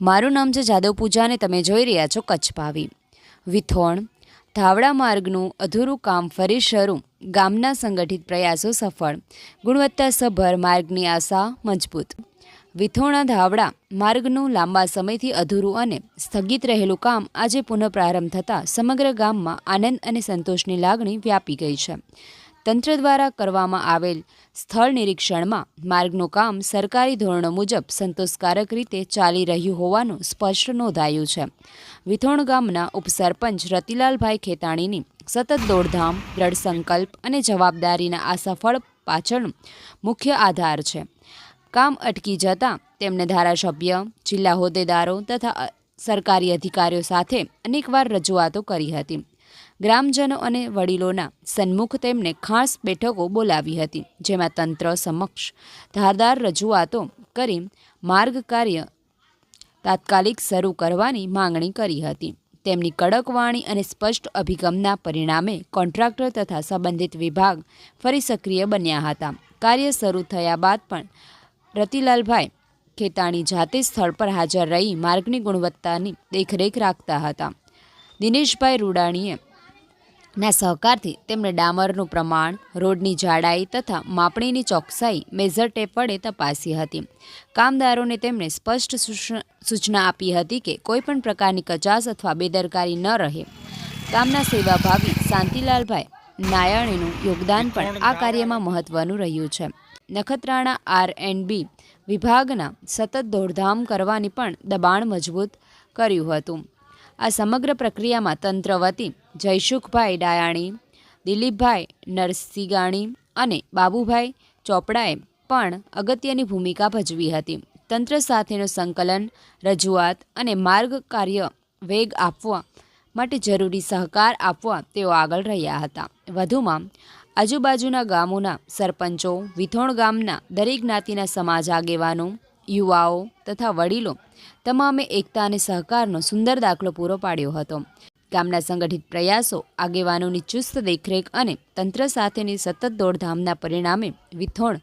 મારું નામ છે જાદવ પૂજા અને તમે જોઈ રહ્યા છો કચ્છ ભાવી. વિથોણ, ધાવડા માર્ગનું અધૂરું કામ ફરી શરૂ. ગામના સંગઠિત પ્રયાસો સફળ. ગુણવત્તાસભર માર્ગની આશા મજબૂત. વિથોણા, ધાવડા માર્ગનું લાંબા સમયથી અધૂરું અને સ્થગિત રહેલું કામ આજે પુનઃપ્રારંભ થતાં સમગ્ર ગામમાં આનંદ અને સંતોષની લાગણી વ્યાપી ગઈ છે. તંત્ર દ્વારા કરવામાં આવેલ સ્થળ નિરીક્ષણમાં માર્ગનું કામ સરકારી ધોરણો મુજબ સંતોષકારક રીતે ચાલી રહ્યું હોવાનું સ્પષ્ટ નોંધાયું છે. વિથોણ ગામના ઉપસરપંચ રતિલાલભાઈ ખેતાણીની સતત દોડધામ, દ્રઢ સંકલ્પ અને જવાબદારીના આ સફળ પાછળનું મુખ્ય આધાર છે. કામ અટકી જતાં તેમને ધારાસભ્ય, જિલ્લા હોદ્દેદારો તથા સરકારી અધિકારીઓ સાથે અનેકવાર રજૂઆતો કરી હતી. ગ્રામજનો અને વડીલોના સન્મુખ તેમને ખાસ બેઠકો બોલાવી હતી, જેમાં તંત્ર સમક્ષ ધારદાર રજૂઆતો કરી માર્ગ કાર્ય તાત્કાલિક શરૂ કરવાની માંગણી કરી હતી. તેમની કડક વાણી અને સ્પષ્ટ અભિગમના પરિણામે કોન્ટ્રાક્ટર તથા સંબંધિત વિભાગ ફરી સક્રિય બન્યા હતા. કાર્ય શરૂ થયા બાદ પણ રતિલાલભાઈ ખેતાણી જાતે સ્થળ પર હાજર રહી માર્ગની ગુણવત્તાની દેખરેખ રાખતા હતા. દિનેશભાઈ રૂડાણીએ ના સહકારથી તેમણે ડામરનું પ્રમાણ, રોડની જાડાઈ તથા માપણીની ચોકસાઈ મેઝર ટેપ વડે તપાસી હતી. કામદારોને તેમણે સ્પષ્ટ સૂચના- આપી હતી કે કોઈપણ પ્રકારની કચાસ અથવા બેદરકારી ન રહે. કામના સેવાભાવી શાંતિલાલભાઈ નાયણીનું યોગદાન પણ આ કાર્યમાં મહત્વનું રહ્યું છે. નખત્રાણા આર એન્ડ બી વિભાગના સતત દોડધામ કરવાની પણ દબાણ મજબૂત કર્યું હતું. આ સમગ્ર પ્રક્રિયામાં તંત્ર વતી જયસુખભાઈ ડાયાણી, દિલીપભાઈ નરસિંગાણી અને બાબુભાઈ ચોપડાએ પણ અગત્યની ભૂમિકા ભજવી હતી. તંત્ર સાથેનું સંકલન, રજૂઆત અને માર્ગ કાર્ય વેગ આપવા માટે જરૂરી સહકાર આપવા તેઓ આગળ રહ્યા હતા. વધુમાં, આજુબાજુના ગામોના સરપંચો, વિથોણ ગામના દરેક જ્ઞાતિના સમાજ આગેવાનો યુવાઓ તથા વડીલો તમામે એકતા અને સહકારનો સુંદર દાખલો પૂરો પાડ્યો હતો. ગામના સંગઠિત પ્રયાસો, આગેવાનોની ચુસ્ત દેખરેખ અને તંત્ર સાથેની સતત દોડધામના પરિણામે વિથોણ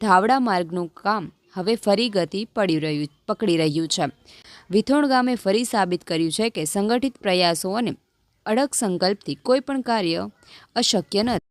ધાવડા માર્ગનું કામ હવે ફરી ગતિ પડી રહ્યું, પકડી રહ્યું છે. વિથોણ ગામે ફરી સાબિત કર્યું છે કે સંગઠિત પ્રયાસો અને અડગ સંકલ્પથી કોઈ પણ કાર્ય અશક્ય નથી.